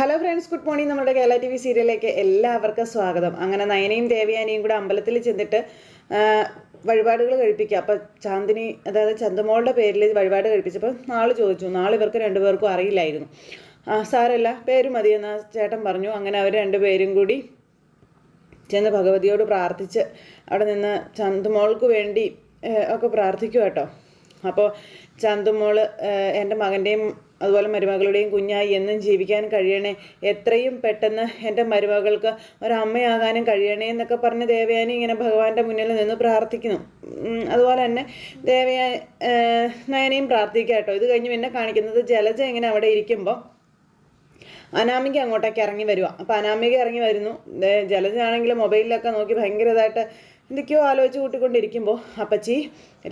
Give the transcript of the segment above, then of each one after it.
Hello friends good morning നമ്മുടെ Kerala T V സീരിയലിലേക്ക് എല്ലാവർക്കും സ്വാഗതം. അങ്ങനെ നയനയും ദേവയാനിയും കൂടെ അമ്പലത്തിൽ ചെന്നിട്ട് വഴിപാടുകൾ കഴിപ്പിക്കുക. അപ്പം ചാന്ദിനി അതായത് ചന്തമോളുടെ പേരിൽ വഴിപാട് കഴിപ്പിച്ചപ്പോൾ നാളെ ചോദിച്ചു. നാളെ ഇവർക്ക് രണ്ടുപേർക്കും അറിയില്ലായിരുന്നു. സാരല്ല പേര് മതിയെന്ന് ചേട്ടൻ പറഞ്ഞു. അങ്ങനെ അവർ രണ്ടുപേരും കൂടി ചെന്ന് ഭഗവതിയോട് പ്രാർത്ഥിച്ച് അവിടെ നിന്ന് ചന്ദമോൾക്ക് വേണ്ടി ഒക്കെ പ്രാർത്ഥിക്കുക കേട്ടോ അപ്പോൾ ഏഹ്, എന്റെ മകന്റെയും അതുപോലെ മരുമകളുടെയും കുഞ്ഞായി എന്നും ജീവിക്കാൻ കഴിയണേ. എത്രയും പെട്ടെന്ന് എന്റെ മരുമകൾക്ക് ഒരമ്മയാകാനും കഴിയണേ എന്നൊക്കെ പറഞ്ഞ് ദേവയാനി ഇങ്ങനെ ഭഗവാന്റെ മുന്നിൽ നിന്ന് പ്രാർത്ഥിക്കുന്നു. അതുപോലെ തന്നെ ദേവയാ നയനയും പ്രാർത്ഥിക്കുക കേട്ടോ. ഇത് കഴിഞ്ഞ് പിന്നെ കാണിക്കുന്നത് ജലജ ഇങ്ങനെ അവിടെ ഇരിക്കുമ്പോൾ അനാമിക അങ്ങോട്ടേക്ക് ഇറങ്ങി വരുക അപ്പം അനാമിക ഇറങ്ങി വരുന്നു. ദേ ജലജയാണെങ്കിൽ മൊബൈലിലൊക്കെ നോക്കി ഭയങ്കര ഇതായിട്ട് എന്തൊക്കെയോ ആലോചിച്ച് കൂട്ടിക്കൊണ്ടിരിക്കുമ്പോൾ അപ്പച്ചി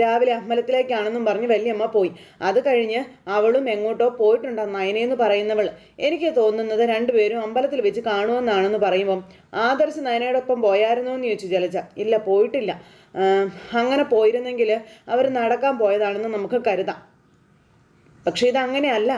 രാവിലെ അമ്പലത്തിലേക്കാണെന്നും പറഞ്ഞ് വലിയമ്മ പോയി. അത് കഴിഞ്ഞ് അവളും എങ്ങോട്ടോ പോയിട്ടുണ്ടോ നയനയെന്ന് പറയുന്നവൾ എനിക്ക് തോന്നുന്നത് രണ്ടുപേരും അമ്പലത്തിൽ വെച്ച് കാണുമെന്നാണെന്ന് പറയുമ്പം ആദർശ് നയനയോടൊപ്പം പോയായിരുന്നോ എന്ന് ചോദിച്ചു ജലജ. ഇല്ല പോയിട്ടില്ല. അങ്ങനെ പോയിരുന്നെങ്കിൽ അവർ നടക്കാൻ പോയതാണെന്ന് നമുക്ക് കരുതാം. പക്ഷേ ഇത് അങ്ങനെയല്ല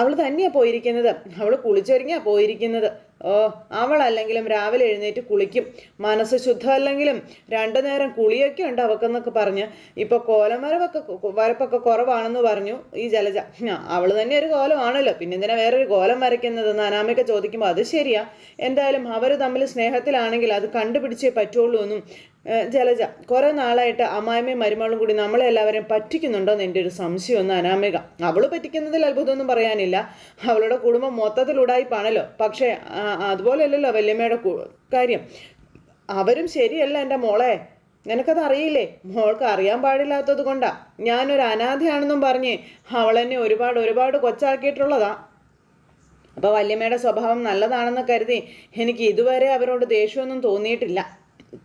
അവൾ തന്നെയാണ് പോയിരിക്കുന്നത്. അവൾ കുളിച്ചൊരുങ്ങിയാണ് പോയിരിക്കുന്നത്. ഓ അവളല്ലെങ്കിലും രാവിലെ എഴുന്നേറ്റ് കുളിക്കും. മനസ്സ് ശുദ്ധമല്ലെങ്കിലും രണ്ടു നേരം കുളിയൊക്കെ ഉണ്ട് അവക്കെന്നൊക്കെ പറഞ്ഞ്. ഇപ്പൊ കോലമരവൊക്കെ വരപ്പൊക്കെ കുറവാണെന്ന് പറഞ്ഞു ഈ ജലജ. അവൾ തന്നെ ഒരു കോലമാണല്ലോ. പിന്നെ എന്തിനാ വേറൊരു കോലം വരയ്ക്കുന്നതെന്ന് അനാമിക ചോദിക്കുമ്പോൾ അത് ശരിയാ. എന്തായാലും അവർ തമ്മിൽ സ്നേഹത്തിലാണെങ്കിൽ അത് കണ്ടുപിടിച്ചേ പറ്റുള്ളൂ എന്നും ജലജ കുറേ നാളായിട്ട് അമ്മായിമ്മയും മരുമകളും കൂടി നമ്മളെ എല്ലാവരെയും പറ്റിക്കുന്നുണ്ടോന്ന് എന്റെ ഒരു സംശയം അനാമിക. അവൾ പറ്റിക്കുന്നതിൽ അത്ഭുതമൊന്നും പറയാനില്ല. അവളുടെ കുടുംബം മൊത്തത്തിൽ ഉടായിപ്പാണല്ലോ. പക്ഷേ അതുപോലെയല്ലല്ലോ വല്യമ്മയുടെ കാര്യം. അവരും ശരിയല്ല എന്റെ മോളെ. നിനക്കത് അറിയില്ലേ? മോൾക്ക് അറിയാൻ പാടില്ലാത്തത് കൊണ്ടാ. ഞാനൊരു അനാഥയാണെന്നും പറഞ്ഞ് അവളെന്നെ ഒരുപാട് ഒരുപാട് കൊച്ചാക്കിയിട്ടുള്ളതാ. അപ്പോൾ വല്യമ്മയുടെ സ്വഭാവം നല്ലതാണെന്ന് കരുതി എനിക്ക് ഇതുവരെ അവരോട് ദേഷ്യമൊന്നും തോന്നിയിട്ടില്ല.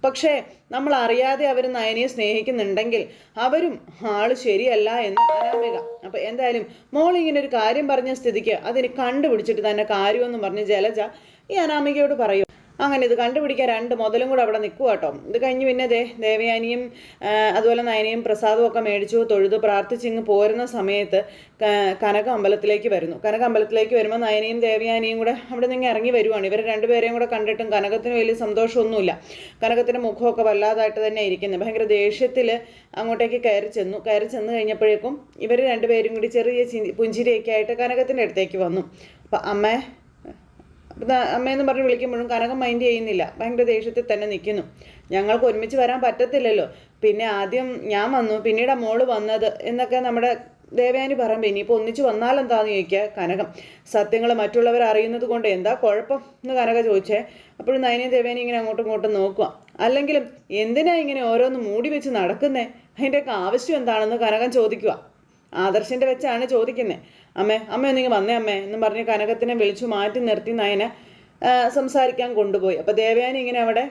പക്ഷേ നമ്മൾ അറിയാതെ അവർ നയനയെ സ്നേഹിക്കുന്നുണ്ടെങ്കിൽ അവരും ആൾ ശരിയല്ല എന്ന് അനാമിക അപ്പോൾ എന്തായാലും മോൾ ഇങ്ങനെ ഒരു കാര്യം പറഞ്ഞ സ്ഥിതിക്ക് അതിന് കണ്ടുപിടിച്ചിട്ട് തന്നെ കാര്യമെന്ന് പറഞ്ഞ് ജലജ ഈ അനാമികയോട് പറയും. അങ്ങനെ ഇത് കണ്ടുപിടിക്കാൻ രണ്ട് മുതലും കൂടെ അവിടെ നിൽക്കുക കേട്ടോ. ഇത് കഴിഞ്ഞ് പിന്നെ ദേ ദേവയാനിയും അതുപോലെ നയനയും പ്രസാദവും ഒക്കെ മേടിച്ചു തൊഴുത് പ്രാർത്ഥിച്ചിങ്ങ് പോരുന്ന സമയത്ത് കനക അമ്പലത്തിലേക്ക് വരുന്നു. കനക അമ്പലത്തിലേക്ക് വരുമ്പോൾ നയനയും ദേവയാനിയും കൂടെ അവിടെ നിന്ന് ഇറങ്ങി വരുവാണ്. ഇവർ രണ്ടുപേരെയും കൂടെ കണ്ടിട്ടും കനകത്തിന് വലിയ സന്തോഷമൊന്നുമില്ല. കനകത്തിന്റെ മുഖമൊക്കെ വല്ലാതായിട്ട് തന്നെ ഇരിക്കുന്നത് ഭയങ്കര ദേഷ്യത്തിൽ അങ്ങോട്ടേക്ക് കയറി ചെന്നു. കയറി ചെന്ന് കഴിഞ്ഞപ്പോഴേക്കും ഇവർ രണ്ടുപേരും കൂടി ചെറിയ പുഞ്ചിരിയൊക്കെ ആയിട്ട് കനകത്തിന്റെ അടുത്തേക്ക് വന്നു. അപ്പം അമ്മേ അമ്മയെന്ന് പറഞ്ഞ് വിളിക്കുമ്പോഴും കനകം മൈൻഡ് ചെയ്യുന്നില്ല. ഭയങ്കര ദേഷ്യത്തിൽ തന്നെ നിൽക്കുന്നു ഞങ്ങൾക്ക് ഒരുമിച്ച് വരാൻ പറ്റത്തില്ലല്ലോ. പിന്നെ ആദ്യം ഞാൻ വന്നു പിന്നീട് മോൾ വന്നത് എന്നൊക്കെ നമ്മുടെ ദേവയാനി പറയുമ്പോൾ ഇനിയിപ്പോൾ ഒന്നിച്ച് വന്നാലെന്താന്ന് ചോദിക്കുക കനകം. സത്യങ്ങൾ മറ്റുള്ളവർ അറിയുന്നത് കൊണ്ട് എന്താ കുഴപ്പം എന്ന് കനക ചോദിച്ചേ. അപ്പോഴും നയനയും ദേവയാനി ഇങ്ങനെ അങ്ങോട്ടും ഇങ്ങോട്ടും നോക്കുക അല്ലെങ്കിലും എന്തിനാ ഇങ്ങനെ ഓരോന്ന് മൂടി വെച്ച് നടക്കുന്നേ? അതിന്റെയൊക്കെ ആവശ്യം എന്താണെന്ന് കനകം ചോദിക്കുക ആദർശിന്റെ വെച്ചാണ് ചോദിക്കുന്നത് അമ്മേ അമ്മ ഒന്നിങ്ങ് വന്നേ അമ്മേ എന്നും പറഞ്ഞ് കനകത്തിനെ വിളിച്ചു മാറ്റി നിർത്തി നയനെ സംസാരിക്കാൻ കൊണ്ടുപോയി. അപ്പോൾ ദേവയാനി ഇങ്ങനെ അവിടെ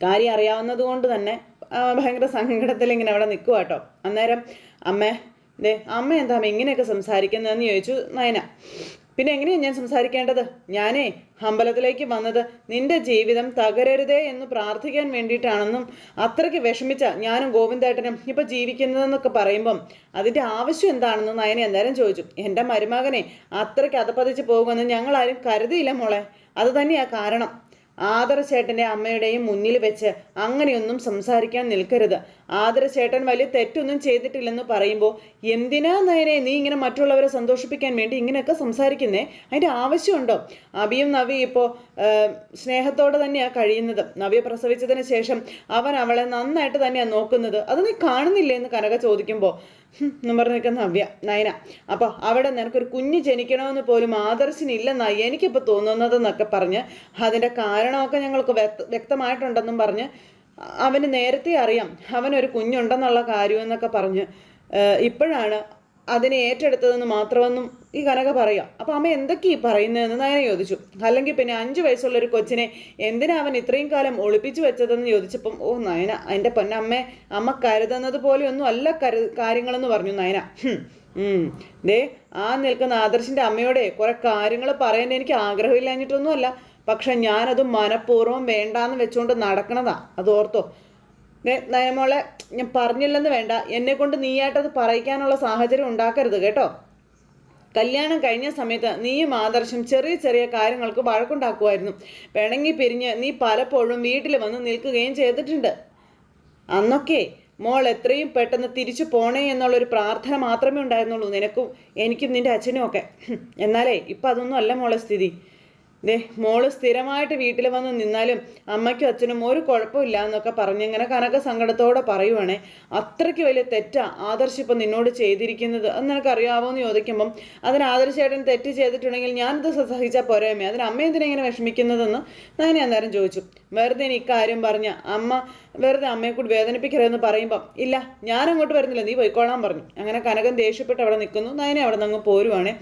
കാര്യം അറിയാവുന്നത് കൊണ്ട് തന്നെ ഭയങ്കര സങ്കടത്തിൽ ഇങ്ങനെ അവിടെ നിൽക്കുക കേട്ടോ അന്നേരം അമ്മേ ദേ അമ്മ എന്താ അമ്മ ഇങ്ങനെയൊക്കെ സംസാരിക്കുന്നതെന്ന് ചോദിച്ചു നയന. പിന്നെ എങ്ങനെയാണ് ഞാൻ സംസാരിക്കേണ്ടത്? ഞാനേ അമ്പലത്തിലേക്ക് വന്നത് നിന്റെ ജീവിതം തകരരുതേ എന്ന് പ്രാർത്ഥിക്കാൻ വേണ്ടിയിട്ടാണെന്നും അത്രയ്ക്ക് വിഷമിച്ച ഞാനും ഗോവിന്ദേട്ടനും ഇപ്പൊ ജീവിക്കുന്നതെന്നൊക്കെ പറയുമ്പം അതിന്റെ ആവശ്യം എന്താണെന്ന് നയന എന്തായാലും ചോദിച്ചു. എന്റെ മരുമകനെ അത്രയ്ക്ക് അതപ്പതിച്ച് പോകുമെന്ന് ഞങ്ങളാരും കരുതിയില്ല മോളെ. അത് തന്നെയാ കാരണം. ആദരചേട്ടന്റെ അമ്മയുടെയും മുന്നിൽ വെച്ച് അങ്ങനെയൊന്നും സംസാരിക്കാൻ നിൽക്കരുത്. ആദരചേട്ടൻ വലിയ തെറ്റൊന്നും ചെയ്തിട്ടില്ലെന്ന് പറയുമ്പോൾ എന്തിനാ നയനെ നീ ഇങ്ങനെ മറ്റുള്ളവരെ സന്തോഷിപ്പിക്കാൻ വേണ്ടി ഇങ്ങനെയൊക്കെ സംസാരിക്കുന്നേ? അതിന്റെ ആവശ്യമുണ്ടോ? അബിയും നവി ഇപ്പോൾ സ്നേഹത്തോടെ തന്നെയാണ് കഴിയുന്നത്. നവിയെ പ്രസവിച്ചതിന് ശേഷം അവൻ അവളെ നന്നായിട്ട് തന്നെയാണ് നോക്കുന്നത്. അത് നീ കാണുന്നില്ലേ എന്ന് കനക ചോദിക്കുമ്പോൾ എന്നും പറഞ്ഞ് നിൽക്കുന്ന നവ്യ നയന. അപ്പോൾ അവിടെ നിനക്കൊരു കുഞ്ഞ് ജനിക്കണമെന്ന് പോലും ആദർശിനില്ലെന്നായി എനിക്കിപ്പോൾ തോന്നുന്നതെന്നൊക്കെ പറഞ്ഞ് അതിന്റെ കാരണമൊക്കെ ഞങ്ങൾക്ക് വ്യക്ത വ്യക്തമായിട്ടുണ്ടെന്നും പറഞ്ഞ് അവന് നേരത്തെ അറിയാം അവനൊരു കുഞ്ഞുണ്ടെന്നുള്ള കാര്യമെന്നൊക്കെ പറഞ്ഞ് ഇപ്പോഴാണ് അതിനെ ഏറ്റെടുത്തതെന്ന് മാത്രമെന്നും ഈ കനക പറയാം. അപ്പോൾ അമ്മ എന്തൊക്കെ ഈ പറയുന്നതെന്ന് നയന ചോദിച്ചു. അല്ലെങ്കിൽ പിന്നെ അഞ്ച് വയസ്സുള്ള ഒരു കൊച്ചിനെ എന്തിനാ അവൻ ഇത്രയും കാലം ഒളിപ്പിച്ചു വെച്ചതെന്ന് ചോദിച്ചപ്പം ഓ നയന എന്റെ പൊന്നമ്മേ അമ്മ കരുതുന്നത് പോലെയൊന്നും അല്ല കരു കാര്യങ്ങളെന്ന് പറഞ്ഞു നയന. ദേ ആ നിൽക്കുന്ന ആദർശിന്റെ അമ്മയോടെ കുറേ കാര്യങ്ങൾ പറയാൻ എനിക്ക് ആഗ്രഹമില്ലാഞ്ഞിട്ടൊന്നുമല്ല. പക്ഷെ ഞാനത് മനഃപൂർവം വേണ്ടാന്ന് വെച്ചുകൊണ്ട് നടക്കണതാ. അത് ഓർത്തോ ദേ, നയമോളെ ഞാൻ പറഞ്ഞില്ലെന്ന് വേണ്ട. എന്നെ കൊണ്ട് നീയായിട്ടത് പറയിക്കാനുള്ള സാഹചര്യം ഉണ്ടാക്കരുത് കേട്ടോ. കല്യാണം കഴിഞ്ഞ സമയത്ത് നീയും ആദർശം ചെറിയ ചെറിയ കാര്യങ്ങൾക്ക് വഴക്കുണ്ടാക്കുമായിരുന്നു. പിണങ്ങി പിരിഞ്ഞ് നീ പലപ്പോഴും വീട്ടിൽ വന്ന് നിൽക്കുകയും ചെയ്തിട്ടുണ്ട്. അന്നൊക്കെ മോൾ എത്രയും പെട്ടെന്ന് തിരിച്ചു പോണേ എന്നുള്ളൊരു പ്രാർത്ഥന മാത്രമേ ഉണ്ടായിരുന്നുള്ളൂ നിനക്കും എനിക്കും നിന്റെ അച്ഛനും ഒക്കെ. എന്നാലേ ഇപ്പം അതൊന്നും അല്ല മോളെ സ്ഥിതി. ദേ മോൾ സ്ഥിരമായിട്ട് വീട്ടിൽ വന്ന് നിന്നാലും അമ്മയ്ക്കും അച്ഛനും ഒരു കുഴപ്പമില്ല എന്നൊക്കെ പറഞ്ഞിങ്ങനെ കനക സങ്കടത്തോടെ പറയുവാണേ അത്രയ്ക്ക് വലിയ തെറ്റാ ആദർശ് ഇപ്പം നിന്നോട് ചെയ്തിരിക്കുന്നത് അത് നിനക്കറിയാവോ എന്ന് ചോദിക്കുമ്പം അതിന് ആദർശേട്ടൻ തെറ്റ് ചെയ്തിട്ടുണ്ടെങ്കിൽ ഞാനിത് സഹിച്ചാൽ പോരായ്മ അതിന് അമ്മ എന്തിനെങ്ങനെ വിഷമിക്കുന്നതെന്ന് ഞാൻ അന്നേരം ചോദിച്ചു. വെറുതെ ഇനി ഇക്കാര്യം പറഞ്ഞ അമ്മ വെറുതെ അമ്മയെ കൂടി വേദനിപ്പിക്കരുതെന്ന് പറയുമ്പം ഇല്ല ഞാൻ അങ്ങോട്ട് വരുന്നില്ല നീ പോയിക്കോളാൻ പറഞ്ഞു. അങ്ങനെ കനകൻ ദേഷ്യപ്പെട്ട് അവിടെ നിൽക്കുന്നു. നയനെ അവിടെ നിന്ന് അങ്ങ് പോരുവാണ്.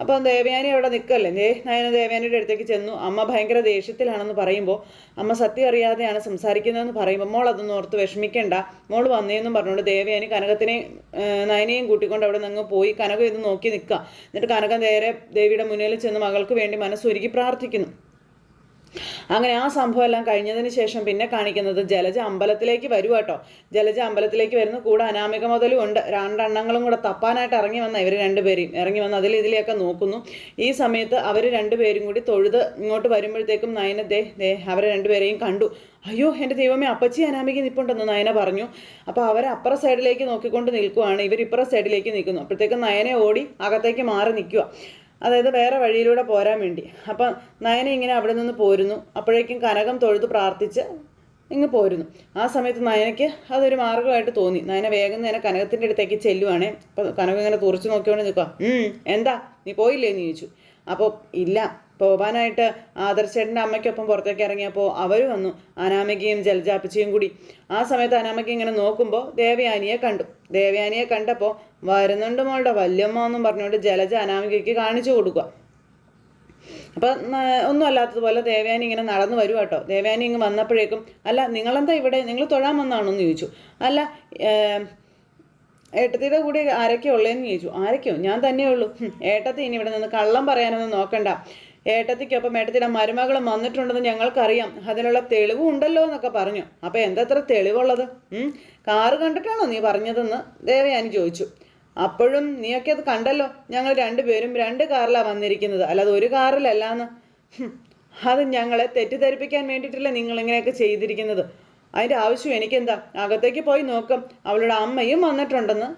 അപ്പം ദേവയാനി അവിടെ നിൽക്കല്ലേ? ദേ നയന ദേവയാനിയുടെ അടുത്തേക്ക് ചെന്നു. അമ്മ ഭയങ്കര ദേഷ്യത്തിലാണെന്ന് പറയുമ്പോൾ അമ്മ സത്യം അറിയാതെയാണ് സംസാരിക്കുന്നതെന്ന് പറയുമ്പോൾ മോൾ അതൊന്നും ഓർത്ത് വിഷമിക്കേണ്ട. മോൾ വന്നേന്നും പറഞ്ഞുകൊണ്ട് ദേവയാനി കനകത്തിനെ നയനെയും കൂട്ടിക്കൊണ്ട് അവിടെ നിന്ന് പോയി കനകം ഇത് നോക്കി നിൽക്കുക. എന്നിട്ട് കനകം നേരെ ദേവിയുടെ മുന്നിൽ ചെന്ന് മകൾക്ക് വേണ്ടി മനസ്സൊരുക്കി പ്രാർത്ഥിക്കുന്നു. അങ്ങനെ ആ സംഭവം എല്ലാം കഴിഞ്ഞതിന് ശേഷം പിന്നെ കാണിക്കുന്നത് ജലജ അമ്പലത്തിലേക്ക് വരുക കേട്ടോ ജലജ അമ്പലത്തിലേക്ക് വരുന്ന കൂടെ അനാമിക മുതലും ഉണ്ട്. രണ്ടെണ്ണങ്ങളും കൂടെ തപ്പാനായിട്ട് ഇറങ്ങി വന്ന ഇവർ രണ്ടുപേരെയും ഇറങ്ങി വന്ന് അതിൽ ഇതിലെയൊക്കെ നോക്കുന്നു. ഈ സമയത്ത് അവർ രണ്ടുപേരും കൂടി തൊഴുത് ഇങ്ങോട്ട് വരുമ്പോഴത്തേക്കും നയന ദേ ദേ അവരെ രണ്ടുപേരെയും കണ്ടു. അയ്യോ എന്റെ ദൈവമേ അപ്പച്ചി അനാമിക നിൽപ്പുണ്ടെന്ന് നയന പറഞ്ഞു. അപ്പോൾ അവർ അപ്പുറ സൈഡിലേക്ക് നോക്കിക്കൊണ്ട് നിൽക്കുവാണ്. ഇവർ ഇപ്പുറ സൈഡിലേക്ക് നിൽക്കുന്നു. അപ്പോഴത്തേക്കും നയനെ ഓടി അകത്തേക്ക് മാറി നിൽക്കുക അതായത് വേറെ വഴിയിലൂടെ പോരാൻ വേണ്ടി. അപ്പം നയന ഇങ്ങനെ അവിടെ നിന്ന് പോരുന്നു. അപ്പോഴേക്കും കനകം തൊഴുത് പ്രാർത്ഥിച്ച് ഇങ്ങ് പോരുന്നു. ആ സമയത്ത് നയനയ്ക്ക് അതൊരു മാർഗമായിട്ട് തോന്നി. നയന വേഗം നേരെ കനകത്തിന്റെ അടുത്തേക്ക് ചെല്ലുവാണേ. അപ്പോൾ കനകം ഇങ്ങനെ തുറച്ചു നോക്കിയോണ്ട് നിൽക്കുക എന്താ? നീ പോയില്ലേ? എന്ന് ചോദിച്ചു. അപ്പോൾ ഇല്ല. പോകാനായിട്ട് ആദർശേട്ടന്റെ അമ്മയ്ക്കൊപ്പം പുറത്തേക്ക് ഇറങ്ങിയപ്പോൾ അവർ വന്നു. അനാമികയും ജലജാപ്പിച്ചയും കൂടി. ആ സമയത്ത് അനാമിക ഇങ്ങനെ നോക്കുമ്പോൾ ദേവയാനിയെ കണ്ടു. ദേവയാനിയെ കണ്ടപ്പോൾ വരുന്നുണ്ട് മോളുടെ വല്യമ്മ എന്നും പറഞ്ഞുകൊണ്ട് ജലജ അനാമികയ്ക്ക് കാണിച്ചു കൊടുക്കുക. അപ്പം ഒന്നും അല്ലാത്തതുപോലെ ദേവയാനി ഇങ്ങനെ നടന്നു വരും കേട്ടോ. ദേവയാനി ഇങ്ങ് വന്നപ്പോഴേക്കും അല്ല നിങ്ങളെന്താ ഇവിടെ? നിങ്ങൾ തൊഴാൻ വന്നാണോ എന്ന് ചോദിച്ചു. അല്ല ഏട്ടത്തിയുടെ കൂടെ ആരൊക്കെയാ ഉള്ളതെന്ന് ചോദിച്ചു. ആരൊക്കെയോ? ഞാൻ തന്നെ ഉള്ളൂ. ഏട്ടത്തി ഇനി ഇവിടെ നിന്ന് കള്ളം പറയാനൊന്നും നോക്കണ്ട. ഏട്ടത്തിക്കൊപ്പം ഏട്ടത്തിയുടെ മരുമകളും വന്നിട്ടുണ്ടെന്ന് ഞങ്ങൾക്കറിയാം. അതിനുള്ള തെളിവും ഉണ്ടല്ലോ എന്നൊക്കെ പറഞ്ഞു. അപ്പോൾ എന്താ അത്ര തെളിവുള്ളത്? കാറ് കണ്ടിട്ടാണോ നീ പറഞ്ഞതെന്ന് ദേവയാനി ചോദിച്ചു. അപ്പോഴും നീയൊക്കെ അത് കണ്ടല്ലോ? ഞങ്ങൾ രണ്ടുപേരും രണ്ട് കാറിലാണ് വന്നിരിക്കുന്നത്. അല്ലാതെ ഒരു കാറിലല്ലാന്ന്. എന്ന് അത് ഞങ്ങളെ തെറ്റിദ്ധരിപ്പിക്കാൻ വേണ്ടിയിട്ടല്ലേ നിങ്ങൾ ഇങ്ങനെയൊക്കെ ചെയ്തിരിക്കുന്നത്. അതിന്റെ ആവശ്യം എനിക്കെന്താ? അകത്തേക്ക് പോയി നോക്കും. അവളുടെ അമ്മയും വന്നിട്ടുണ്ടെന്ന്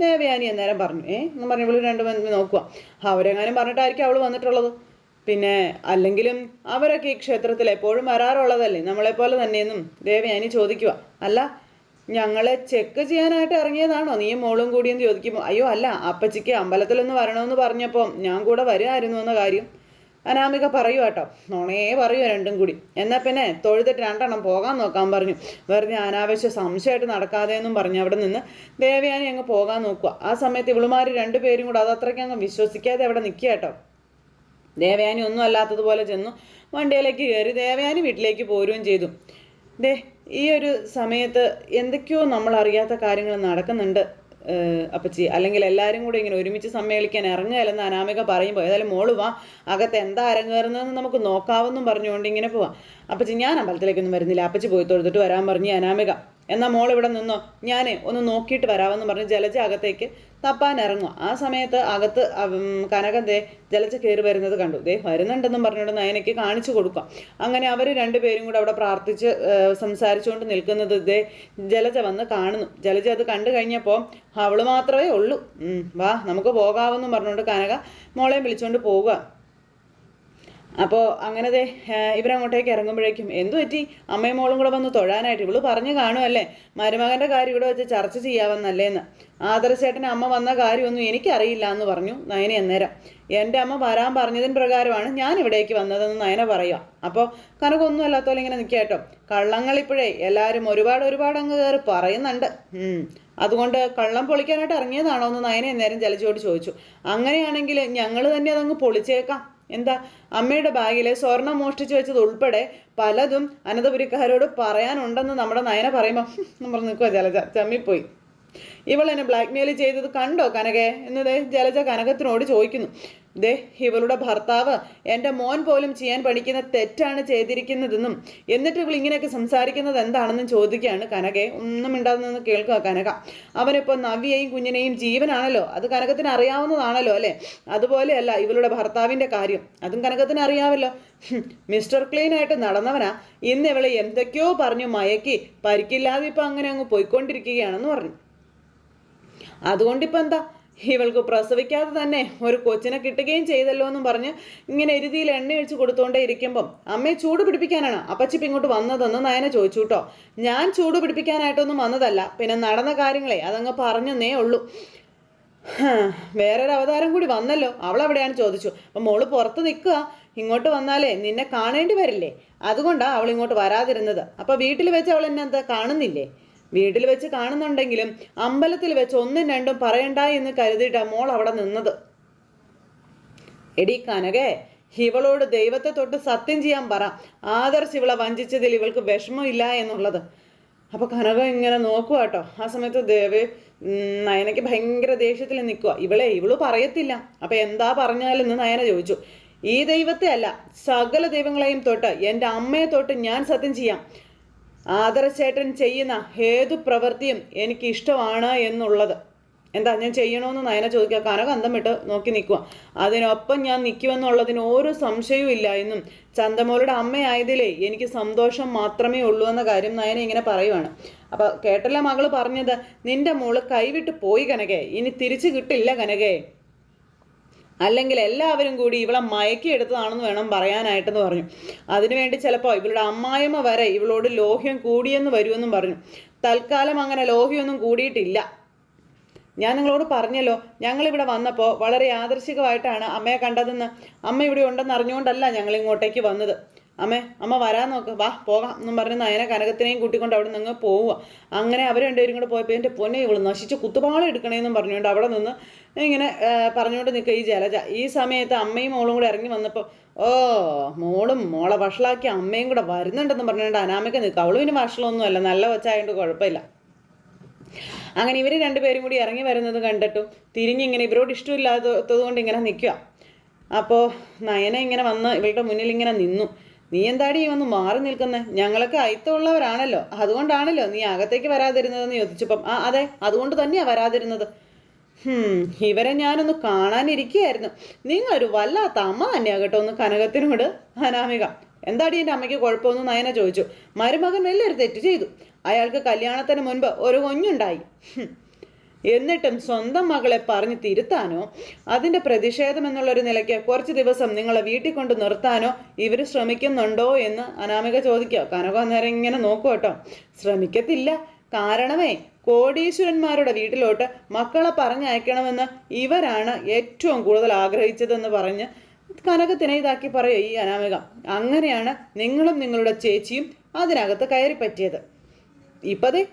ദേവയാനി അന്നേരം പറഞ്ഞു. ഏ എന്ന് പറഞ്ഞു ഇവൾ രണ്ടു പേരും നോക്കുക അവരെങ്ങാനും പറഞ്ഞിട്ടായിരിക്കും അവൾ വന്നിട്ടുള്ളത്. പിന്നെ അല്ലെങ്കിലും അവരൊക്കെ ഈ ക്ഷേത്രത്തിൽ എപ്പോഴും വരാറുള്ളതല്ലേ? നമ്മളെപ്പോലെ തന്നെയെന്നും ദേവയാനി ചോദിക്കുക അല്ല ഞങ്ങളെ ചെക്ക് ചെയ്യാനായിട്ട് ഇറങ്ങിയതാണോ? നീ മോളും കൂടി എന്ന് ചോദിക്കുമ്പോൾ അയ്യോ അല്ല അപ്പച്ചിക്ക് അമ്പലത്തിലൊന്ന് വരണമെന്ന് പറഞ്ഞപ്പോൾ ഞാൻ കൂടെ വരുമായിരുന്നു എന്ന കാര്യം അനാമിക പറയൂ കേട്ടോ. നോണേ പറയൂ രണ്ടും കൂടി. എന്നാൽ പിന്നെ തൊഴുതിട്ട് രണ്ടെണ്ണം പോകാൻ നോക്കാൻ പറഞ്ഞു. വെറുതെ അനാവശ്യ സംശയമായിട്ട് നടക്കാതെ എന്നും പറഞ്ഞു അവിടെ നിന്ന് ദേവയാനി അങ്ങ് പോകാൻ നോക്കുക. ആ സമയത്ത് ഇവളുമാർ രണ്ടുപേരും കൂടെ അത് അത്രയ്ക്ക് അങ്ങ് വിശ്വസിക്കാതെ അവിടെ നിൽക്കുക കേട്ടോ. ദേവയാനി ഒന്നും അല്ലാത്തതുപോലെ ചെന്നു വണ്ടിയിലേക്ക് കയറി ദേവയാനി വീട്ടിലേക്ക് പോരുകയും ചെയ്തു. ദേ ഈ ഒരു സമയത്ത് എന്തൊക്കെയോ നമ്മൾ അറിയാത്ത കാര്യങ്ങൾ നടക്കുന്നുണ്ട് അപ്പച്ചി. അല്ലെങ്കിൽ എല്ലാവരും കൂടെ ഇങ്ങനെ ഒരുമിച്ച് സമ്മേളിക്കാൻ ഇറങ്ങുകയല്ലെന്ന് അനാമിക പറയുമ്പോൾ ഏതായാലും മോൾ വാ അകത്ത് എന്താ അരങ്ങേറുന്നതെന്ന് നമുക്ക് നോക്കാവെന്നും പറഞ്ഞുകൊണ്ട് ഇങ്ങനെ പോവാം. അപ്പച്ചി ഞാൻ അമ്പലത്തിലേക്കൊന്നും വരുന്നില്ല. അപ്പച്ചി പോയി തൊഴുതിട്ട് വരാൻ പറഞ്ഞു അനാമിക എന്നാൽ മോൾ ഇവിടെ നിന്നോ? ഞാൻ ഒന്ന് നോക്കിയിട്ട് വരാമെന്ന് പറഞ്ഞ് ജലജ അകത്തേക്ക് തപ്പാൻ ഇറങ്ങുക ആ സമയത്ത് അകത്ത് കനകന്തേ ജലജ കയറി വരുന്നത് കണ്ടു. ദേ വരുന്നുണ്ടെന്നും പറഞ്ഞുകൊണ്ട് നയനയ്ക്ക് കാണിച്ചു കൊടുക്കാം. അങ്ങനെ അവർ രണ്ടുപേരും കൂടെ അവിടെ പ്രാർത്ഥിച്ച് സംസാരിച്ചുകൊണ്ട് നിൽക്കുന്നത് ദേ ജലജ വന്ന് കാണുന്നു. ജലജ അത് കണ്ടു കഴിഞ്ഞപ്പോൾ അവൾ മാത്രമേ ഉള്ളൂ. വാ നമുക്ക് പോകാമെന്നും പറഞ്ഞുകൊണ്ട് കനക മോളെ വിളിച്ചുകൊണ്ട് പോവുക അപ്പോൾ അങ്ങനെ ദേ ഏഹ് ഇവരങ്ങോട്ടേക്ക് ഇറങ്ങുമ്പോഴേക്കും എന്തു പറ്റി? അമ്മയും മോളും കൂടെ വന്ന് തൊഴാനായിട്ട് ഇവൾ പറഞ്ഞു കാണുമല്ലേ മരുമകന്റെ കാര്യം ഇവിടെ വെച്ച് ചർച്ച ചെയ്യാമെന്നല്ലേന്ന് ആദർശേട്ടന് അമ്മ വന്ന കാര്യമൊന്നും എനിക്കറിയില്ല എന്ന് പറഞ്ഞു നയന അന്നേരം. എന്റെ അമ്മ വരാൻ പറഞ്ഞതിന് പ്രകാരമാണ് ഞാൻ ഇവിടേക്ക് വന്നതെന്ന് നയന പറയുക. അപ്പോൾ കനകൊന്നും അല്ലാത്തോലെ ഇങ്ങനെ നിൽക്കുക കേട്ടോ. കള്ളങ്ങളിപ്പോഴേ എല്ലാവരും ഒരുപാട് ഒരുപാട് അങ്ങ് കയറി പറയുന്നുണ്ട്. അതുകൊണ്ട് കള്ളം പൊളിക്കാനായിട്ട് ഇറങ്ങിയതാണോ എന്ന് നയന അന്നേരം ജലജോട് ചോദിച്ചു. അങ്ങനെയാണെങ്കിൽ ഞങ്ങൾ തന്നെ അതങ്ങ് പൊളിച്ചേക്കാം. എന്താ? അമ്മയുടെ ബാഗിലെ സ്വർണം മോഷ്ടിച്ചു വെച്ചത് ഉൾപ്പെടെ പലതും അനന്തപുരിക്കാരോട് പറയാനുണ്ടെന്ന് നമ്മുടെ നയന പറയുമ്പോൾ നമ്മൾ നിൽക്കുക ജലജ. ചമ്മിപ്പോയി. ഇവൾ എന്നെ ബ്ലാക്ക് മെയിൽ ചെയ്തത് കണ്ടോ കനകെ? എന്നത് ജലജ കനകത്തിനോട് ചോദിക്കുന്നു. ദേ ഇവളുടെ ഭർത്താവ് എന്റെ മോൻ പോലും ചെയ്യാൻ പഠിക്കുന്ന തെറ്റാണ് ചെയ്തിരിക്കുന്നതെന്നും എന്നിട്ട് ഇവൾ ഇങ്ങനെയൊക്കെ സംസാരിക്കുന്നത് എന്താണെന്നും ചോദിക്കുകയാണ് കനകയെ. ഒന്നും നിന്ന് കേൾക്കുക കനക. അവനിപ്പോൾ നവ്യയും കുഞ്ഞിനെയും ജീവനാണല്ലോ. അത് കനകത്തിന് അറിയാവുന്നതാണല്ലോ അല്ലേ? അതുപോലെയല്ല ഇവളുടെ ഭർത്താവിന്റെ കാര്യം. അതും കനകത്തിന് അറിയാമല്ലോ. മിസ്റ്റർ ക്ലീൻ ആയിട്ട് നടന്നവനാ. ഇന്ന് ഇവളെ എന്തൊക്കെയോ പറഞ്ഞു മയക്കി പരിക്കില്ലാതെ ഇപ്പം അങ്ങനെ അങ്ങ് പോയിക്കൊണ്ടിരിക്കുകയാണെന്ന് പറഞ്ഞു. അതുകൊണ്ടിപ്പോൾ എന്താ? ഇവൾക്ക് പ്രസവിക്കാതെ തന്നെ ഒരു കൊച്ചിനെ കിട്ടുകയും ചെയ്തല്ലോ എന്നും പറഞ്ഞ് ഇങ്ങനെ എരുതിയിൽ എണ്ണ ഒഴിച്ച് കൊടുത്തോണ്ടേ ഇരിക്കുമ്പം അമ്മയെ ചൂട് പിടിപ്പിക്കാനാണ്. അപ്പച്ചിപ്പ് ഇങ്ങോട്ട് വന്നതെന്ന് നയന ചോദിച്ചു കേട്ടോ. ഞാൻ ചൂട് പിടിപ്പിക്കാനായിട്ടൊന്നും വന്നതല്ല. പിന്നെ നടന്ന കാര്യങ്ങളെ അതങ്ങ് പറഞ്ഞെന്നേ ഉള്ളൂ. വേറൊരു അവതാരം കൂടി വന്നല്ലോ. അവൾ അവിടെയാണ് ചോദിച്ചു. അപ്പം മോൾ പുറത്ത് നിൽക്കുക. ഇങ്ങോട്ട് വന്നാലേ നിന്നെ കാണേണ്ടി വരില്ലേ? അതുകൊണ്ടാണ് അവൾ ഇങ്ങോട്ട് വരാതിരുന്നത്. അപ്പം വീട്ടിൽ വെച്ച് അവൾ എന്നെ എന്താ കാണുന്നില്ലേ? വീട്ടിൽ വെച്ച് കാണുന്നുണ്ടെങ്കിലും അമ്പലത്തിൽ വെച്ച് ഒന്നും രണ്ടും പറയണ്ട എന്ന് കരുതിയിട്ടാ മോൾ അവിടെ നിന്നത്. എടി കനകേ ഇവളോട് ദൈവത്തെ തൊട്ട് സത്യം ചെയ്യാൻ പറ. ആദർശ് ഇവളെ വഞ്ചിച്ചതിൽ ഇവൾക്ക് വിഷമമില്ല എന്നുള്ളത്. അപ്പൊ കനക ഇങ്ങനെ നോക്കുക കേട്ടോ ആ സമയത്ത് ദേവ് നയനയ്ക്ക് ഭയങ്കര ദേഷ്യത്തിൽ നിൽക്കുക ഇവളെ ഇവൾ പറയത്തില്ല. അപ്പൊ എന്താ പറഞ്ഞാലെന്ന് നയന ചോദിച്ചു. ഈ ദൈവത്തെ അല്ല സകല ദൈവങ്ങളെയും തൊട്ട് എന്റെ അമ്മയെ തൊട്ട് ഞാൻ സത്യം ചെയ്യാം. ആദർശേട്ടൻ ചെയ്യുന്ന ഏതു പ്രവൃത്തിയും എനിക്ക് ഇഷ്ടമാണ് എന്നുള്ളത്. എന്താ ഞാൻ ചെയ്യണമെന്ന് നയന ചോദിക്കുക. കനക അന്തം വിട്ട് നോക്കി നിൽക്കുക. അതിനൊപ്പം ഞാൻ നിൽക്കുമെന്നുള്ളതിന് ഒരു സംശയവും ഇല്ല എന്നും ചന്തമോളുടെ അമ്മയായതിലേ എനിക്ക് സന്തോഷം മാത്രമേ ഉള്ളൂ എന്ന കാര്യം നയന ഇങ്ങനെ പറയുവാണ്. അപ്പോൾ കേട്ടല്ല മകൾ പറഞ്ഞത്? നിന്റെ മോൾ കൈവിട്ട് പോയി കനകെ. ഇനി തിരിച്ചു കിട്ടില്ല കനകെ. അല്ലെങ്കിൽ എല്ലാവരും കൂടി ഇവളെ മയക്കിയെടുത്തതാണെന്ന് വേണം പറയാനായിട്ടെന്ന് പറഞ്ഞു. അതിനുവേണ്ടി ചിലപ്പോൾ ഇവളുടെ അമ്മായിമ്മ വരെ ഇവളോട് ലോഹ്യം കൂടിയെന്ന് വരുമെന്നും പറഞ്ഞു. തൽക്കാലം അങ്ങനെ ലോഹ്യമൊന്നും കൂടിയിട്ടില്ല. ഞാൻ നിങ്ങളോട് പറഞ്ഞല്ലോ ഞങ്ങളിവിടെ വന്നപ്പോൾ വളരെ യാദൃശികമായിട്ടാണ് അമ്മയെ കണ്ടതെന്ന്. അമ്മ ഇവിടെ ഉണ്ടെന്ന് അറിഞ്ഞുകൊണ്ടല്ല ഞങ്ങൾ ഇങ്ങോട്ടേക്ക് വന്നത്. അമ്മേ അമ്മ വരാൻ നോക്ക്. വാ പോകാം എന്നും പറഞ്ഞ് നയന കനകത്തിനെയും കൂട്ടിക്കൊണ്ട് അവിടെ നിന്ന് പോവുക അങ്ങനെ അവർ രണ്ടുപേരും കൂടെ പോയപ്പോൾ എന്റെ പൊന്നെ ഇവൾ നശിച്ച് കുത്തുപാളം എടുക്കണേന്നും പറഞ്ഞുകൊണ്ട് അവിടെ നിന്ന് ഇങ്ങനെ പറഞ്ഞുകൊണ്ട് നിൽക്കുക ഈ ജലജ. ഈ സമയത്ത് അമ്മയും മോളും കൂടെ ഇറങ്ങി വന്നപ്പോൾ ഓ മോളും മോളെ വഷളാക്കി അമ്മയും കൂടെ വരുന്നുണ്ടെന്ന് പറഞ്ഞുകൊണ്ട് അനാമയ്ക്ക് നിൽക്കുക. അവളും ഇനി വഷളൊന്നുമല്ല. നല്ല വെച്ചായതുകൊണ്ട് കുഴപ്പമില്ല. അങ്ങനെ ഇവർ രണ്ടുപേരും കൂടി ഇറങ്ങി വരുന്നത് കണ്ടിട്ടും തിരിഞ്ഞിങ്ങനെ ഇവരോട് ഇഷ്ടമില്ലാത്തത് കൊണ്ട് ഇങ്ങനെ നിൽക്കുക. അപ്പോൾ നയന ഇങ്ങനെ വന്ന് ഇവളുടെ മുന്നിൽ ഇങ്ങനെ നിന്നു. നീ എന്താടി വന്ന് മാറി നിൽക്കുന്നത് ഞങ്ങളൊക്കെ അയിത്തമുള്ളവരാണല്ലോ. അതുകൊണ്ടാണല്ലോ നീ അകത്തേക്ക് വരാതിരുന്നതെന്ന് ചോദിച്ചപ്പം ആ അതെ അതുകൊണ്ട് തന്നെയാ വരാതിരുന്നത്. ഇവരെ ഞാനൊന്ന് കാണാനിരിക്കുകയായിരുന്നു. നിങ്ങളൊരു വല്ലാത്ത അമ്മ തന്നെയാ കേട്ടോ ഒന്ന് കനകത്തിനോട് അനാമിക. എന്താടി എന്റെ അമ്മയ്ക്ക് കുഴപ്പമൊന്നും? നയന ചോദിച്ചു. മരുമകൻ വലിയൊരു തെറ്റ് ചെയ്തു. അയാൾക്ക് കല്യാണത്തിന് മുൻപ് ഒരു കുഞ്ഞുണ്ടായി. എന്നിട്ടും സ്വന്തം മകളെ പറഞ്ഞ് തിരുത്താനോ അതിന്റെ പ്രതിഷേധം എന്നുള്ളൊരു നിലയ്ക്ക് കുറച്ച് ദിവസം നിങ്ങളെ വീട്ടിൽ കൊണ്ട് നിർത്താനോ ഇവർ ശ്രമിക്കുന്നുണ്ടോ എന്ന് അനാമിക ചോദിക്കുക. കനക അന്നേരം ഇങ്ങനെ നോക്കൂ കേട്ടോ. ശ്രമിക്കത്തില്ല. കാരണമേ കോടീശ്വരന്മാരുടെ വീട്ടിലോട്ട് മക്കളെ പറഞ്ഞയക്കണമെന്ന് ഇവരാണ് ഏറ്റവും കൂടുതൽ ആഗ്രഹിച്ചതെന്ന് പറഞ്ഞ് കനകത്തിനെ ഇതാക്കി പറയുക ഈ അനാമിക. അങ്ങനെയാണ് നിങ്ങളും നിങ്ങളുടെ ചേച്ചിയും അതിനകത്ത് കയറി പറ്റിയത് ഇപ്പതേ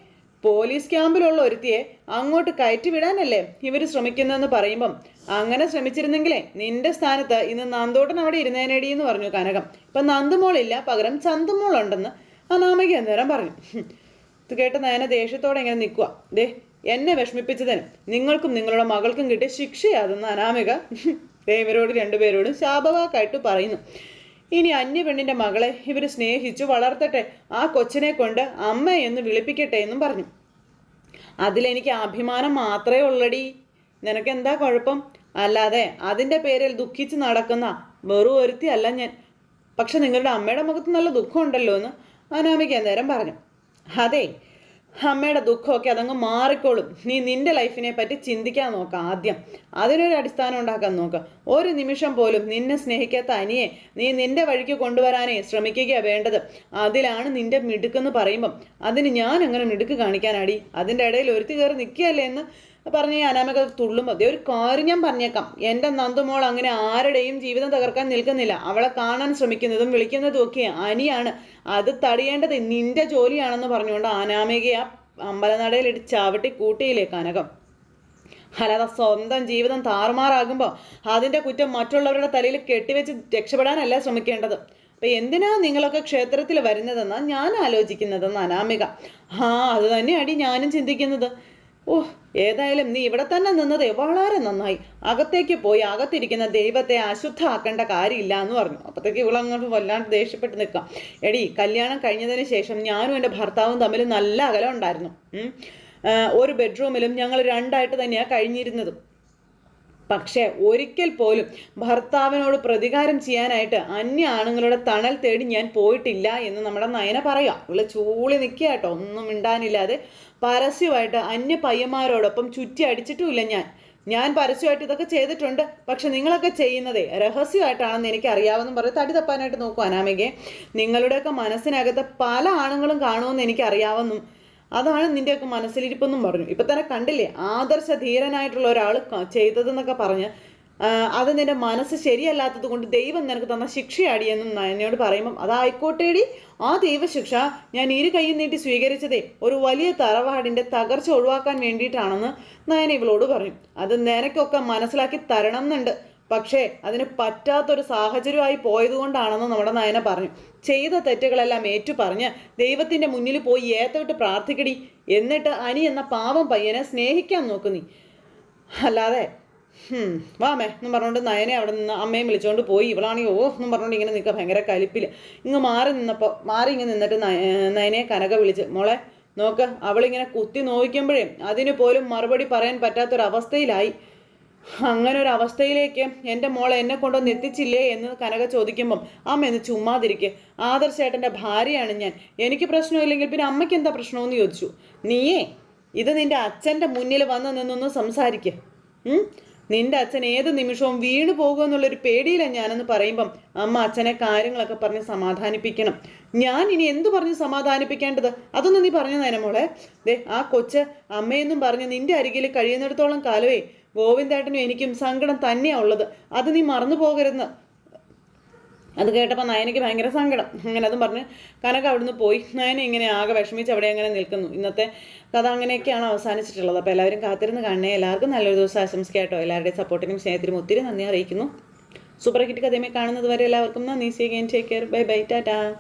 പോലീസ് ക്യാമ്പിലുള്ള ഒരുത്തിയെ അങ്ങോട്ട് കയറ്റിവിടാനല്ലേ ഇവർ ശ്രമിക്കുന്നതെന്ന് പറയുമ്പം. അങ്ങനെ ശ്രമിച്ചിരുന്നെങ്കിലേ നിന്റെ സ്ഥാനത്ത് ഇന്ന് നന്ദോട്ടൻ അവിടെ ഇരുന്നേനേടി എന്ന് പറഞ്ഞു കനകം. ഇപ്പം നന്ദുമോളില്ല പകരം ചന്തുമോളുണ്ടെന്ന് അനാമിക അന്നേരം പറഞ്ഞു. ഇത് കേട്ട നയന ദേഷ്യത്തോടെ ഇങ്ങനെ നിൽക്കുക ദേ എന്നെ വിഷമിപ്പിച്ചതിന് നിങ്ങൾക്കും നിങ്ങളുടെ മകൾക്കും കിട്ടിയ ശിക്ഷയാതെന്ന് അനാമിക ദേ ഇവരോട് രണ്ടുപേരോടും ശാപവാക്കായിട്ട് പറയുന്നു. ഇനി അന്യ പെണ്ണിന്റെ മകളെ ഇവർ സ്നേഹിച്ചു വളർത്തട്ടെ. ആ കൊച്ചിനെ കൊണ്ട് അമ്മ എന്ന് വിളിപ്പിക്കട്ടെ എന്നും പറഞ്ഞു. അതിലെനിക്ക് അഭിമാനം മാത്രമേ ഉള്ളടി. നിനക്ക് എന്താ കുഴപ്പം? അല്ലാതെ അതിന്റെ പേരിൽ ദുഃഖിച്ച് നടക്കുന്ന വെറു ഒരുത്തി അല്ല ഞാൻ. പക്ഷെ നിങ്ങളുടെ അമ്മയുടെ മുഖത്ത് നല്ല ദുഃഖമുണ്ടല്ലോ എന്ന് അനാമിക അന്നേരം പറഞ്ഞു. അതെ അമ്മയുടെ ദുഃഖമൊക്കെ അതങ്ങ് മാറിക്കോളും. നീ നിന്റെ ലൈഫിനെ പറ്റി ചിന്തിക്കാൻ നോക്ക ആദ്യം. അതിനൊരു അടിസ്ഥാനം ഉണ്ടാക്കാൻ നോക്ക. ഒരു നിമിഷം പോലും നിന്നെ സ്നേഹിക്കാത്ത അനിയെ നീ നിന്റെ വഴിക്ക് കൊണ്ടുവരാനേ ശ്രമിക്കുക വേണ്ടത്. അതിലാണ് നിന്റെ മിടുക്കെന്ന് പറയുമ്പം. അതിന് ഞാൻ അങ്ങനെ മിടുക്ക് കാണിക്കാനാടി? അതിന്റെ ഇടയിൽ ഒരുത്തി കയറി നിൽക്കുകയല്ലേ എന്ന് പറഞ്ഞ് അനാമിക തുള്ളുമ്പോൾ അതേ ഒരു കാര്യം ഞാൻ പറഞ്ഞേക്കാം. എന്റെ നന്ദുമോൾ അങ്ങനെ ആരുടെയും ജീവിതം തകർക്കാൻ നിൽക്കുന്നില്ല. അവളെ കാണാൻ ശ്രമിക്കുന്നതും വിളിക്കുന്നതും ഒക്കെ അനിയാണ്. അത് തടയേണ്ടത് നിന്റെ ജോലിയാണെന്ന് പറഞ്ഞുകൊണ്ട് അനാമികയെ ആ അമ്പലനടയിൽ ഇട്ട് ചവിട്ടി കൂട്ടിയില്ലേ കനകം. അല്ലാതെ സ്വന്തം ജീവിതം താറുമാറാകുമ്പോൾ അതിന്റെ കുറ്റം മറ്റുള്ളവരുടെ തലയിൽ കെട്ടിവെച്ച് രക്ഷപ്പെടാനല്ല ശ്രമിക്കേണ്ടത്. അപ്പം എന്തിനാ നിങ്ങളൊക്കെ ക്ഷേത്രത്തിൽ വരുന്നതെന്നാണ് ഞാൻ ആലോചിക്കുന്നതെന്ന് അനാമിക. ആ അത് തന്നെയാടി ഞാനും ചിന്തിക്കുന്നത്. ഓ ഏതായാലും നീ ഇവിടെ തന്നെ നിന്നത് വളരെ നന്നായി. അകത്തേക്ക് പോയി അകത്തിരിക്കുന്ന ദൈവത്തെ അശുദ്ധമാക്കേണ്ട കാര്യമില്ല എന്ന് പറഞ്ഞു. അപ്പത്തേക്ക് ഇവളങ്ങോട്ട് വല്ലാണ്ട് ദേഷ്യപ്പെട്ട് നിൽക്കാം. എടി കല്യാണം കഴിഞ്ഞതിന് ശേഷം ഞാനും എന്റെ ഭർത്താവും തമ്മിൽ നല്ല അകലം ഉണ്ടായിരുന്നു. ഒരു ബെഡ്റൂമിലും ഞങ്ങൾ രണ്ടായിട്ട് തന്നെയാണ് കഴിഞ്ഞിരുന്നത്. പക്ഷേ ഒരിക്കൽ പോലും ഭർത്താവിനോട് പ്രതികാരം ചെയ്യാനായിട്ട് അന്യ ആണുങ്ങളുടെ തണൽ തേടി ഞാൻ പോയിട്ടില്ല എന്ന് നമ്മുടെ നയന പറയാം. ഉള്ള ചൂളി നിൽക്കുക കേട്ടോ ഒന്നും മിണ്ടാനില്ലാതെ. പരസ്യമായിട്ട് അന്യ പയ്യന്മാരോടൊപ്പം ചുറ്റി അടിച്ചിട്ടുമില്ല ഞാൻ. ഞാൻ പരസ്യമായിട്ട് ഇതൊക്കെ ചെയ്തിട്ടുണ്ട്. പക്ഷെ നിങ്ങളൊക്കെ ചെയ്യുന്നതേ രഹസ്യമായിട്ടാണെന്ന് എനിക്ക് അറിയാമെന്നും പറഞ്ഞ് തടി തപ്പാനായിട്ട് നോക്കൂ നിങ്ങളുടെയൊക്കെ മനസ്സിനകത്ത് പല ആണുങ്ങളും കാണുമെന്ന് എനിക്ക് അറിയാമെന്നും അതാണ് നിന്റെയൊക്കെ മനസ്സിലിരിപ്പെന്നും പറഞ്ഞു. ഇപ്പൊ തന്നെ കണ്ടില്ലേ ആദർശ ധീരനായിട്ടുള്ള ഒരാൾ ചെയ്തതെന്നൊക്കെ പറഞ്ഞ് അത് നിന്റെ മനസ്സ് ശരിയല്ലാത്തത് കൊണ്ട് ദൈവം നിനക്ക് തന്ന ശിക്ഷയാടിയെന്നും എന്നോട് പറയുമ്പം അതായിക്കോട്ടേടി ആ ദൈവശിക്ഷ ഞാൻ ഇരു കൈയും നീട്ടി സ്വീകരിച്ചതേ ഒരു വലിയ തറവാടിന്റെ തകർച്ച ഒഴിവാക്കാൻ വേണ്ടിയിട്ടാണെന്ന് നയന ഇവളോട് പറയും അത് നിനക്കൊക്കെ മനസ്സിലാക്കി തരണം എന്നുണ്ട് പക്ഷേ അതിന് പറ്റാത്തൊരു സാഹചര്യമായി പോയതുകൊണ്ടാണെന്ന് നമ്മുടെ നയന പറഞ്ഞു. ചെയ്ത തെറ്റുകളെല്ലാം ഏറ്റു പറഞ്ഞ് ദൈവത്തിന്റെ മുന്നിൽ പോയി ഏത്തവിട്ട് പ്രാർത്ഥിക്കടി. എന്നിട്ട് അനി എന്ന പാവം പയ്യനെ സ്നേഹിക്കാൻ നോക്കു നീ. അല്ലാതെ വാമേ എന്നും പറഞ്ഞുകൊണ്ട് നയനെ അവിടെ നിന്ന് അമ്മയും വിളിച്ചുകൊണ്ട് പോയി. ഇവളാണെങ്കിൽ ഓ എന്നും പറഞ്ഞുകൊണ്ട് ഇങ്ങനെ നിൽക്കുക ഭയങ്കര കലിപ്പിൽ ഇങ്ങ് മാറി നിന്നപ്പോൾ മാറി ഇങ്ങനെ നിന്നിട്ട് നയ- നയനെ കനക വിളിച്ച് മോളെ നോക്ക് അവളിങ്ങനെ കുത്തി നോവിക്കുമ്പോഴേ അതിന് പോലും മറുപടി പറയാൻ പറ്റാത്തൊരവസ്ഥയിലായി. അങ്ങനെ ഒരു അവസ്ഥയിലേക്ക് എന്റെ മോളെ എന്നെ കൊണ്ടൊന്ന് എത്തിച്ചില്ലേ എന്ന് കനക ചോദിക്കുമ്പം അമ്മ എന്ന് ചുമ്മാതിരിക്കെ. ആദർശേട്ടന്റെ ഭാര്യയാണ് ഞാൻ. എനിക്ക് പ്രശ്നമില്ലെങ്കിൽ പിന്നെ അമ്മയ്ക്ക് എന്താ പ്രശ്നമെന്ന് ചോദിച്ചു. നീയേ ഇത് നിന്റെ അച്ഛന്റെ മുന്നിൽ വന്ന് നിന്നൊന്ന് സംസാരിക്കുക നിന്റെ അച്ഛൻ ഏത് നിമിഷവും വീണു പോകുമെന്നുള്ളൊരു പേടിയിലാണ് ഞാനെന്ന് പറയുമ്പം അമ്മ അച്ഛനെ കാര്യങ്ങളൊക്കെ പറഞ്ഞ് സമാധാനിപ്പിക്കണം. ഞാൻ ഇനി എന്തു പറഞ്ഞ് സമാധാനിപ്പിക്കേണ്ടത്? അതൊന്നും നീ പറഞ്ഞു നേരം മോളെ. ദേ ആ കൊച്ച് അമ്മയെന്നും പറഞ്ഞ് നിന്റെ അരികിൽ കഴിയുന്നിടത്തോളം കാലമേ ഗോവിന്ദേട്ടനും എനിക്കും സങ്കടം തന്നെയാണ് ഉള്ളത്. അത് നീ മറന്നു പോകരുതെന്ന് അത് കേട്ടപ്പോൾ നയനയ്ക്ക് ഭയങ്കര സങ്കടം. അങ്ങനെ അതും പറഞ്ഞ് കനക അവിടുന്ന് പോയി. നയന ഇങ്ങനെ ആകെ വിഷമിച്ച് അവിടെ അങ്ങനെ നിൽക്കുന്നു. ഇന്നത്തെ കഥ അങ്ങനെയൊക്കെയാണ് അവസാനിച്ചിട്ടുള്ളത്. അപ്പോൾ എല്ലാവരും കാത്തിരുന്ന് കാണണേ. എല്ലാവർക്കും നല്ലൊരു ദിവസം ആശംസിക്കാട്ടോ. എല്ലാവരുടെയും സപ്പോർട്ടിനും സ്നേഹത്തിനും ഒത്തിരി നന്ദി അറിയിക്കുന്നു. സൂപ്പർ ഹിറ്റ് കഥയുമായി കാണുന്നത് വരെ എല്ലാവർക്കും നന്ദി. See again take care bye bye tata